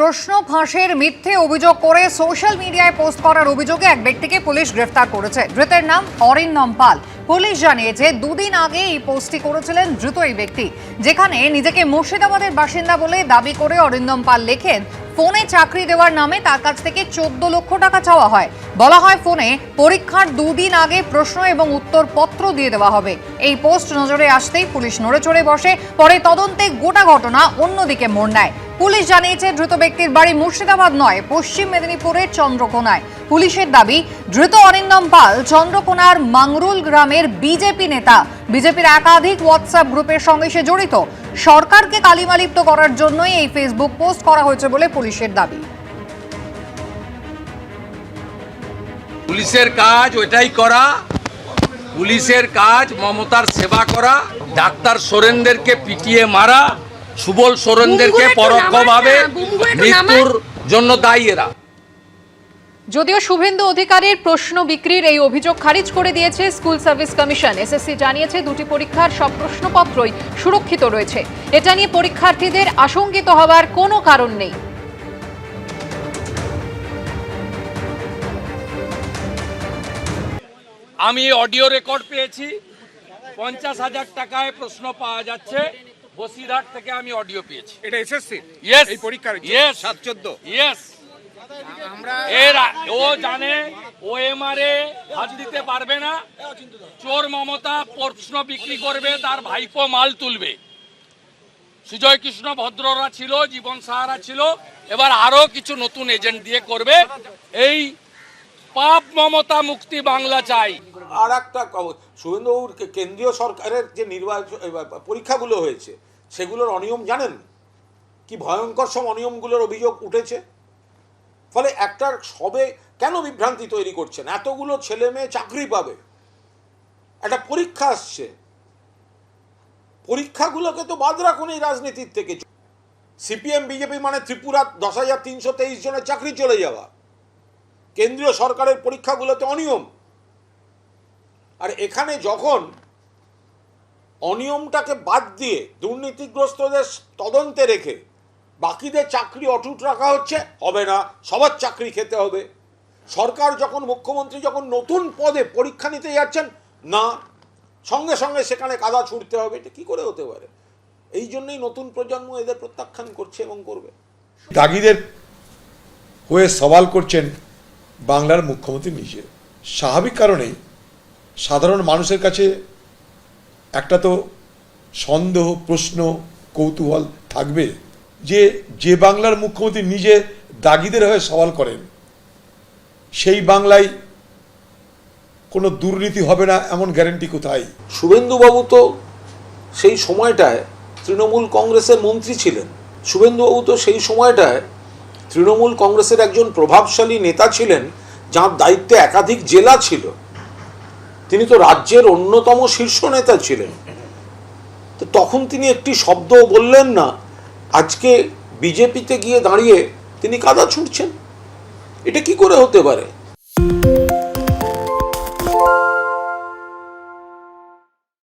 প্রশ্ন ফাঁসের মিথ্যে অভিযোগ করে সোশ্যাল মিডিয়ায় পোস্ট করার অভিযোগে এক ব্যক্তিকে পুলিশ গ্রেফতার করেছে। ধৃতের নাম অরিন্দম পাল। পুলিশ জানিয়েছে, দুদিন আগে এই পোস্টটি করেছিলেন ধৃত এই ব্যক্তি, যেখানে নিজেকে মুর্শিদাবাদের বাসিন্দা বলে দাবি করে অরিন্দম পাল লেখেন, ফোনে চাকরি দেওয়ার নামে তার কাছ থেকে চোদ্দ লক্ষ টাকা চাওয়া হয়। বলা হয় ফোনে পরীক্ষার দুদিন আগে প্রশ্ন এবং উত্তর পত্র দিয়ে দেওয়া হবে। এই পোস্ট নজরে আসতেই পুলিশ নড়ে চড়ে বসে, পরে তদন্তে গোটা ঘটনা অন্যদিকে মোড় নেয়। পুলিশ জানিয়েছে, ধৃত ব্যক্তির বাড়ি মুর্শিদাবাদ নয়, পশ্চিম মেদিনীপুরের চন্দ্রকোনায়। পুলিশের দাবি, ধৃত অরিন্দম পাল চন্দ্রকোনার মাংরুল গ্রামের বিজেপি নেতা। বিজেপির একাধিক হোয়াটসঅ্যাপ গ্রুপের সঙ্গে সে জড়িত। সরকারকে কালিমালিপ্ত করার জন্যই এই ফেসবুক পোস্ট করা হয়েছে বলে পুলিশের দাবি। পুলিশের কাজ ওইটাই করা, পুলিশের কাজ মমতার সেবা করা, ডাক্তার সোরেনদেরকে পিটিয়ে মারা সুবল সোরেনদেরকে পরোক্ষভাবে একটু মৃত্যুর জন্য দায়ী এরা। যদিও শুভেন্দু অধিকারীর প্রশ্ন বিক্রির এই অভিযোগ খারিজ করে দিয়েছে স্কুল সার্ভিস কমিশন। এসএসসি জানিয়েছে দুটি পরীক্ষার সব প্রশ্নপত্রই সুরক্ষিত রয়েছে। এটা নিয়ে পরীক্ষার্থীদের আশঙ্কিত হওয়ার কোনো কারণ নেই। আমি অডিও রেকর্ড পেয়েছি। পঞ্চাশ হাজার টাকায় প্রশ্ন পাওয়া যাচ্ছে। বসিরহাট থেকে আমি অডিও পেয়েছি। এটা এসএসসি Yes. এই পরীক্ষার. সাত চোদ্দ? ইয়েস এর আ- ও জানে হাত দিতে পারবে না। চোর মমতা প্রশ্ন বিক্রি করবে তার ভাইপো মাল তুলবে। সুজয় কৃষ্ণ ভদ্ররা ছিল জীবন সাহারা ছিল এবার আরও কিছু নতুন এজেন্ট দিয়ে করবে। এই পাপ মমতা মুক্তি বাংলা চাই। আর একটা শুভেন্দুবাবুর কেন্দ্রীয় সরকারের যে নির্বাচন পরীক্ষাগুলো হয়েছে, সেগুলোর অনিয়ম জানেন? কি ভয়ঙ্কর সব অনিয়মগুলোর অভিযোগ উঠেছে? ফলে একটা সবে কেন বিভ্রান্তি তৈরি করছেন? এতগুলো ছেলে মেয়ে চাকরি পাবে। একটা পরীক্ষা আসছে। পরীক্ষাগুলোকে তো বাদ রাখুন এই রাজনীতির থেকে। সিপিএম, বিজেপি মানে ত্রিপুরা দশ হাজার তিনশো তেইশ জনের চাকরি চলে যাওয়া। কেন্দ্রীয় সরকারের পরীক্ষাগুলোতে অনিয়ম। আর এখানে যখন অনিয়মটাকে বাদ দিয়ে দুর্নীতিগ্রস্তদের তদন্তে রেখে বাকিদের চাকরি অটুট রাখা হচ্ছে, হবে না। সবার চাকরি খেতে হবে। সরকার যখন, মুখ্যমন্ত্রী যখন নতুন পদে পরীক্ষা নিতে যাচ্ছেন, না, সঙ্গে সঙ্গে সেখানে কাদা ছুটতে হবে। এটা কী করে হতে পারে? এই জন্যই নতুন প্রজন্ম এদের প্রত্যাখ্যান করছে এবং করবে। দাগিদের হয়ে সওয়াল করছেন বাংলার মুখ্যমন্ত্রী নিজে। স্বাভাবিক কারণেই সাধারণ মানুষের কাছে একটা তো সন্দেহ, প্রশ্ন, কৌতূহল থাকবে যে যে বাংলার মুখ্যমন্ত্রী নিজে দাগিদের হয়ে সওয়াল করেন, সেই বাংলায় কোনো দুর্নীতি হবে না এমন গ্যারেন্টি কোথায়? শুভেন্দুবাবু তো সেই সময়টায় তৃণমূল কংগ্রেসের মন্ত্রী ছিলেন। শুভেন্দুবাবু তো সেই সময়টায় তৃণমূল কংগ্রেসের একজন প্রভাবশালী নেতা ছিলেন, যার দায়িত্বে একাধিক জেলা ছিল। তিনি তো রাজ্যের অন্যতম শীর্ষ নেতা ছিলেন। তো তখন তিনি একটি শব্দ বললেন না, আজকে বিজেপিতে গিয়ে দাঁড়িয়ে তিনি কাদা ছুটছেন এটা কি করে হতে পারে?